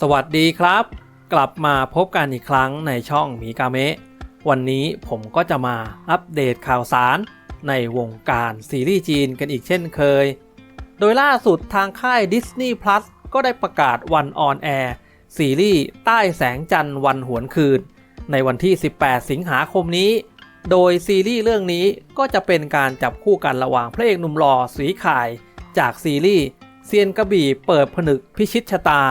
สวัสดีครับ กลับมาพบกันอีกครั้งในช่องมีกาเมะวันนี้ผมก็จะมาอัปเดตข่าวสาร ในวงการซีรีส์จีนกันอีกเช่นเคย โดยล่าสุดทางค่าย Disney Plus ก็ได้ประกาศวันออนแอร์ซีรีส์ใต้แสงจันทร์วันหวนคืน ในวันที่ 18 สิงหาคมนี้ โดยซีรีส์เรื่องนี้ก็จะเป็นการจับคู่กันระหว่างพระเอกหนุ่มหล่อสีข่าย จากซีรีส์เซียนกระบี่เปิดผนึกพิชิตชะตา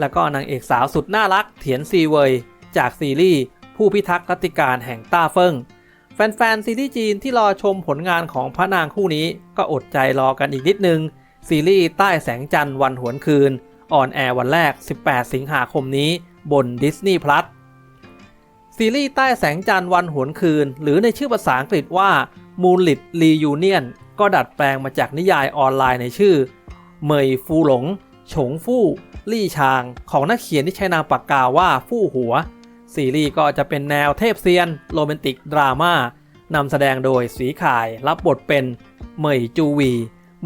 แล้วก็นางเอกสาวสุดน่ารักเถียนซีเวยจากซีรีส์ผู้พิทักษ์รัติการแห่งต้าเฟิงแฟนๆซีรีส์จีนที่รอชมผลงานของพระนางคู่นี้ ก็อดใจรอกันอีกนิดนึง ซีรีส์ใต้แสงจันทร์วันหวนคืนออนแอร์วันแรก 18 สิงหาคมนี้บน Disney Plus ซีรีส์ใต้แสงจันทร์วันหวนคืน หรือในชื่อภาษาอังกฤษว่า Moonlit Reunion ก็ดัดแปลงมาจากนิยายออนไลน์ในชื่อ เมยฟูหลง ฉงฟู่ลี่ชาง ของนักเขียนที่ใช้นามปากกาว่าฟู่หัว ซีรีส์ก็จะเป็นแนวเทพเซียน โรแมนติกดราม่านำแสดงโดยสีข่ายรับบทเป็นเหมยจูวี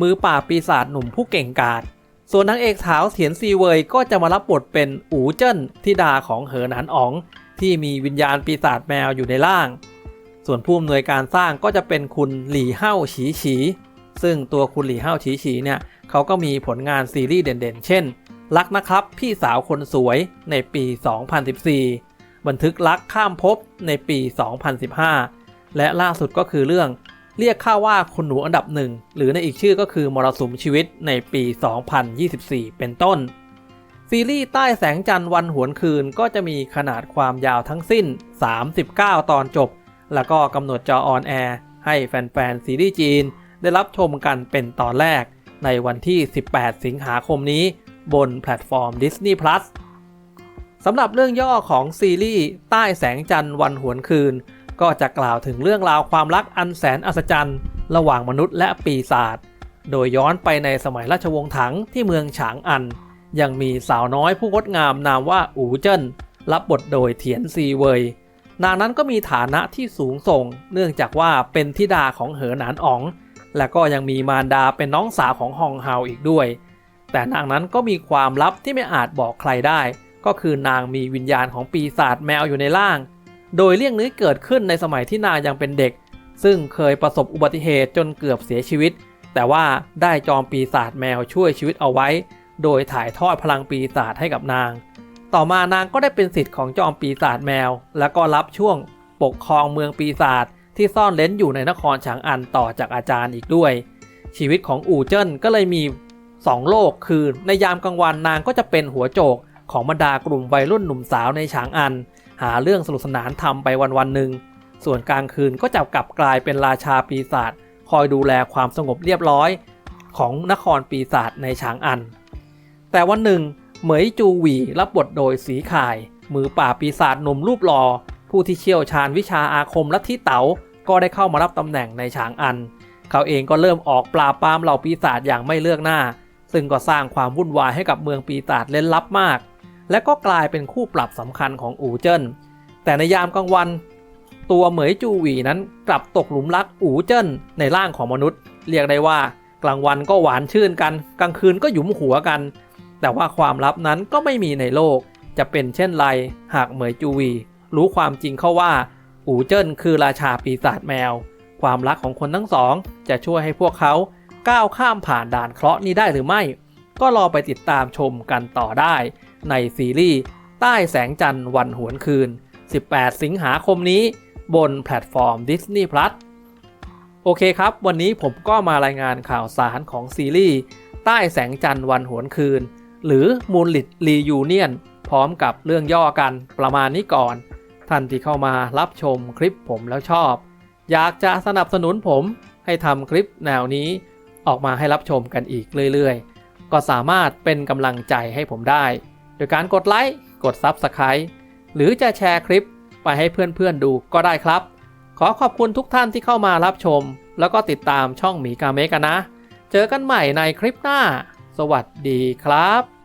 มือป่าปีศาจหนุ่มผู้เก่งกาจส่วนนางเอกสาวเถียนซีเวยก็จะมารับบทเป็นอูเจิ้นธิดาของเหอหนานอ๋อง ที่มีวิญญาณปีศาจแมวอยู่ในร่าง ส่วนผู้อำนวยการสร้างก็จะเป็นคุณหลี่เฮ่าฉีฉี ซึ่งตัวคุณหลี่เฮ่าฉีฉีเนี่ยเขาก็มีผลงานซีรีส์เด่นๆ เช่น รักนะครับพี่สาวคนสวยในปี 2014 บันทึกรักข้ามภพในปี 2015 และล่าสุดก็คือเรื่อง เรียกข้าว่าคุณหนูอันดับหนึ่งหรือในอีกชื่อก็คือมรสุมชีวิตในปี 2024 เป็นต้น ซีรีส์ใต้แสงจันทร์วันหวนคืนก็จะมีขนาดความยาวทั้งสิ้น 39 ตอนจบ แล้วก็กำหนดจอออนแอร์ให้แฟนๆซีรีส์จีน ได้รับชมกันเป็นตอนแรกในวันที่ 18 สิงหาคมนี้ บนแพลตฟอร์ม Disney Plus สำหรับเรื่องย่อของซีรีส์ใต้แสงจันทร์วันหวนคืน ก็จะกล่าวถึงเรื่องราวความรักอันแสนอัศจรรย์ ระหว่างมนุษย์และปีศาจโดยย้อนไปในสมัยราชวงศ์ถังที่เมืองฉางอัน ยังมีสาวน้อยผู้งดงามนามว่าอูเจิ้นรับบทโดยเถียนซีเวย นางนั้นก็มีฐานะที่สูงส่ง เนื่องจากว่าเป็นธิดาของเหอหนานอ๋อง และก็ยังมีมารดาเป็นน้องสาวของฮองเฮาอีกด้วย แต่นางนั้นก็มีความลับที่ไม่อาจบอกใครได้ ก็คือนางมีวิญญาณของปีศาจแมวอยู่ในร่าง โดยเรื่องนี้เกิดขึ้นในสมัยที่นางยังเป็นเด็ก ซึ่งเคยประสบอุบัติเหตุจนเกือบเสียชีวิต แต่ว่าได้จอมปีศาจแมวช่วยชีวิตเอาไว้ โดยถ่ายทอดพลังปีศาจให้กับนาง ต่อมานางก็ได้เป็นสิทธิ์ของจอมปีศาจแมว แล้วก็รับช่วงปกครองเมืองปีศาจ ที่ซ่อนเล้นอยู่ในนครฉางอันต่อจากอาจารย์อีกด้วย ชีวิตของอู่เจิ้นก็เลยมี 2 โลกคือในยามกลางวันนางก็จะเป็นหัวโจกของบรรดากลุ่มวัยรุ่นหนุ่มสาวในฉางอัน หาเรื่องสนุกสนานทำไปวันวันหนึ่งส่วนกลางคืนก็จะกลับกลายเป็นราชาปีศาจคอยดูแลความสงบเรียบร้อย ของนครปีศาจในฉางอัน แต่วันหนึ่ง เหมยจูหวีรับบทโดยสีข่าย มือป่าปีศาจหนุ่มรูปหล่อ ผู้ที่เชี่ยวชาญวิชาอาคมลัทธิเต๋าก็ได้เข้ามารับตำแหน่งในฉางอัน เขาเองก็เริ่มออกปราบปรามเหล่าปีศาจอย่างไม่เลือกหน้า ซึ่งก็สร้างความวุ่นวายให้กับเมืองปีศาจเล่นลับมาก และก็กลายเป็นคู่ปรับสำคัญของอูเจิ้น แต่ในยามกลางวัน ตัวเหมยจูหวีนั้นกลับตกหลุมรักอูเจิ้นในร่างของมนุษย์ เรียกได้ว่ากลางวันก็หวานชื่นกัน กลางคืนก็หยุมหัวกัน แต่ว่าความลับนั้นก็ไม่มีในโลก จะเป็นเช่นไร หากเหมยจูวี รู้ความจริงเข้าว่า อูเจิ้นคือราชาปีศาจแมว ความรักของคนทั้งสอง จะช่วยให้พวกเขาก้าวข้ามผ่านด่านเคราะห์นี้ได้หรือไม่ ก็รอไปติดตามชมกันต่อได้ ในซีรีส์ใต้แสงจันทร์วันหวนคืน 18 สิงหาคมนี้ บนแพลตฟอร์ม Disney Plus โอเคครับ วันนี้ผมก็มารายงานข่าวสารของซีรีส์ใต้แสงจันทร์วันหวนคืน หรือ Moonlit Reunion พร้อมกับเรื่องย่อกันประมาณนี้ก่อน ท่านที่เข้ามารับชมคลิปผมแล้วชอบ อยากจะสนับสนุนผมให้ทำคลิปแนวนี้ออกมาให้รับชมกันอีกเรื่อยๆ ก็สามารถเป็นกำลังใจให้ผมได้ โดยการกดไลค์ กด Subscribe หรือจะแชร์คลิปไปให้เพื่อนๆดูก็ได้ครับ ขอขอบคุณทุกท่านที่เข้ามารับชม แล้วก็ติดตามช่องหมีกาเมกันนะ เจอกันใหม่ในคลิปหน้า สวัสดีครับ